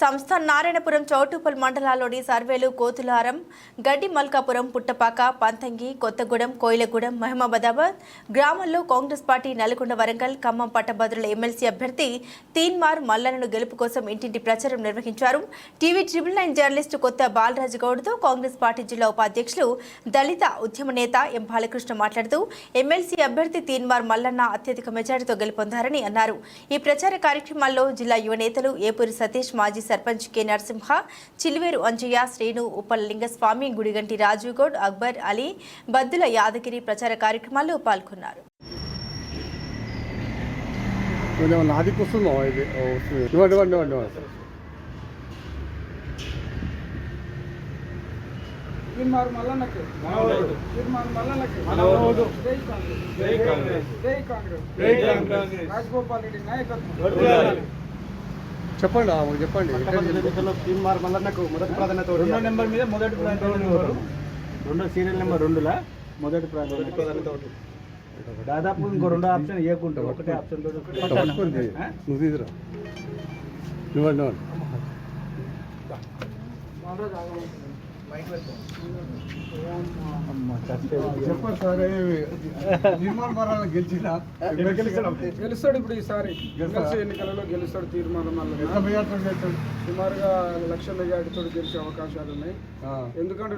సంస్థ నారాయణపురం చౌటుపల్ మండలాల్లోని సర్వేలు కోతులారం గడ్డి మల్కాపురం పుట్టపాక పంతంగి కొత్తగూడెం కోయిలగూడెం మహమ్మదాబాద్ గ్రామాల్లో కాంగ్రెస్ పార్టీ నల్గొండ వరంగల్ ఖమ్మం పట్టభద్రుల ఎమ్మెల్సీ అభ్యర్థి తీన్మార్ మల్లన్నను గెలుపు కోసం ఇంటింటి ప్రచారం నిర్వహించారు. టీవీ ట్రిపుల్ నైన్ జర్నలిస్టు కొత్త బాలరాజు గౌడ్తో కాంగ్రెస్ పార్టీ జిల్లా ఉపాధ్యక్షులు దళిత ఉద్యమ నేత ఎం బాలకృష్ణ మాట్లాడుతూ ఎమ్మెల్సీ అభ్యర్థి తీన్మార్ మల్లన్న అత్యధిక మెజారిటీతో గెలుపొందారని అన్నారు. ఈ ప్రచార కార్యక్రమాల్లో జిల్లా యువ నేతలు ఏపూరి సతీష్ మాజీ సర్పంచ్ కె నరసింహ చిల్వేరు అంజయ్య శ్రేణు ఉప్పల్ లింగస్వామి గుడిగంటి రాజుగౌడ్ అక్బర్ అలీ బద్దుల యాదగిరి ప్రచార కార్యక్రమాల్లో పాల్గొన్నారు. తీర్మార్ మల్లన్నకి. తీర్మార్ మల్లన్నకి. జై కాంగ్రెస్. జై కాంగ్రెస్. జై కాంగ్రెస్. రాజగోపాల్ రెడ్డి నాయకత్వం. చెప్పండి ఆ, చెప్పండి. తీన్మార్ మల్లన్నకు మొదటి ప్రాధాన్యత రెండో నెంబర్ మీద మొదటి నెంబరు. రెండో సీరియల్ నెంబర్ రెండులా? మొదటి ప్రాధాన్యత దాదాపు ఇంకో రెండో ఆప్షన్ ఇవ్వకుంటాం ఒకటే ఆప్షన్. నువ్వు తీసురా. ఇవ్వండి ఇవ్వండి. చెప్పండి సార్ నిర్మాణ మరాలను గెలిచినా గెలుస్తాడు ఇప్పుడు ఈసారి. ఎన్నికలలో గెలుస్తాడు గెలిచాడు సుమారుగా లక్ష మెజార్టీతో గెలిచే అవకాశాలు ఉన్నాయి. ఎందుకంటే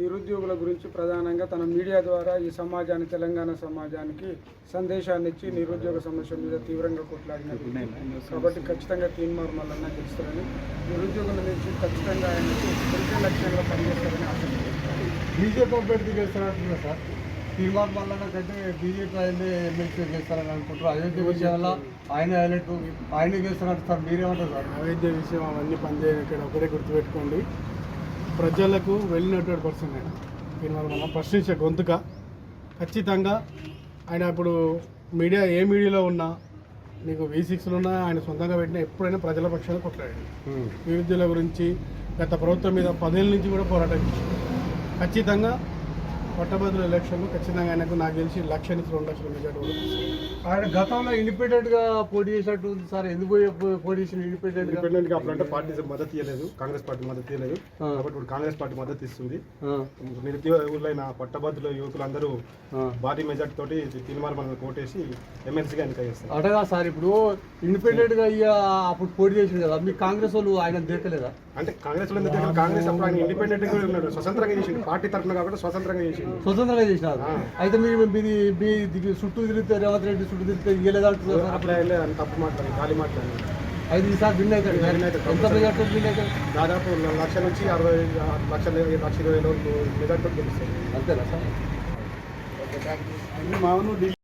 నిరుద్యోగుల గురించి ప్రధానంగా తన మీడియా ద్వారా ఈ సమాజాన్ని తెలంగాణ సమాజానికి సందేశాన్ని ఇచ్చి నిరుద్యోగ సమస్య మీద తీవ్రంగా కొట్లాడినట్టు కాబట్టి ఖచ్చితంగా తీన్మార్ మల్లన్న గెలుస్తారని నిరుద్యోగుల నుంచి ఖచ్చితంగా ఆయనకు గెలిచే లక్ష్యంగా పనిచేస్తారని ఆశిస్తున్నాను. బీజేపీ అభ్యర్థి గెలుస్తారంటున్నా సార్. తీర్మాన్ మల్లన్న కంటే బీజేపీ ఆయనే ఎమ్మెల్సీ గెలుస్తారని అనుకుంటారు అయోధ్య విషయంలో ఆయన హైలైట్ ఆయన గెలుస్తారంట సార్. మీరేమంటారు సార్? అయోధ్య విషయం అవన్నీ పనిచేయని ఇక్కడ ఒకటే గుర్తుపెట్టుకోండి. ప్రజలకు వెళ్ళినటువంటి పర్సన్ ఆయన తీర్మార్ మల్లన్న ప్రశ్నించే గొంతుక ఖచ్చితంగా ఆయన ఇప్పుడు మీడియా ఏ మీడియాలో ఉన్నా నీకు వి సిక్స్లో ఉన్నా ఆయన సొంతంగా పెట్టినా ఎప్పుడైనా ప్రజల పక్షాన కొట్లాడాడు. నిరుద్యోగుల గురించి గత ప్రభుత్వం మీద పదేళ్ళ నుంచి కూడా పోరాటం ఖచ్చితంగా పట్టభద్రుల ఎలక్షన్లో ఖచ్చితంగా ఆయనకు నాకు తెలిసి లక్ష నుంచి రెండు లక్షల మెజార్టీ. ఆయన గతంలో ఇండిపెండెంట్గా పోటీ చేసినట్టు ఉంది సార్. ఎందుకు పోటీ చేసిన ఇండిపెండెంట్గా ఇండిపెండెంట్గా అప్పుడు అంటే పార్టీ మద్దతు ఇవ్వలేదు కాంగ్రెస్ పార్టీ మద్దతు ఇవ్వలేదు. కాబట్టి ఇప్పుడు కాంగ్రెస్ పార్టీ మద్దతు ఇస్తుంది. నిరుద్యోగులైన పట్టభద్రుల యువకులందరూ. భారీ మెజార్టీ తోటి తీర్మార్ మనం కోటేసి ఎమ్మెల్సీగా ఎన్నిక చేస్తారు అటగా సార్ ఇప్పుడు ఇండిపెండెంట్గా ఇయ్య అప్పుడు పోటీ చేసింది కదా. మీ కాంగ్రెస్ వాళ్ళు ఆయన దేకలేదా? అంటే కాంగ్రెస్ వాళ్ళు ఎందుకు కాంగ్రెస్ అప్పుడు ఆయన ఇండిపెండెంట్గా ఉన్నాడు. స్వతంత్రంగా చేసిండు. పార్టీ తరఫున కాబట్టి స్వతంత్రంగా చేసిండు. స్వతంత్రంగా చేసినారు. అయితే మీరు మీది మీ దిగి- చుట్టూ తిరిగితే రేవంత్ రెడ్డి చుట్టూ తిరిగితే ఆయన తప్పు మాట్లాడి ఖాళీ మాట్లాడి అయితే ఈసారి విన్ అవుతాడు. ఎంత మెజార్టీ విన్ అవుతాడు దాదాపు లక్ష నుంచి అరవై లక్ష లక్ష ఇరవై వేల మెజార్టీ గెలుస్తారు. అంతేనా సార్? మామూలు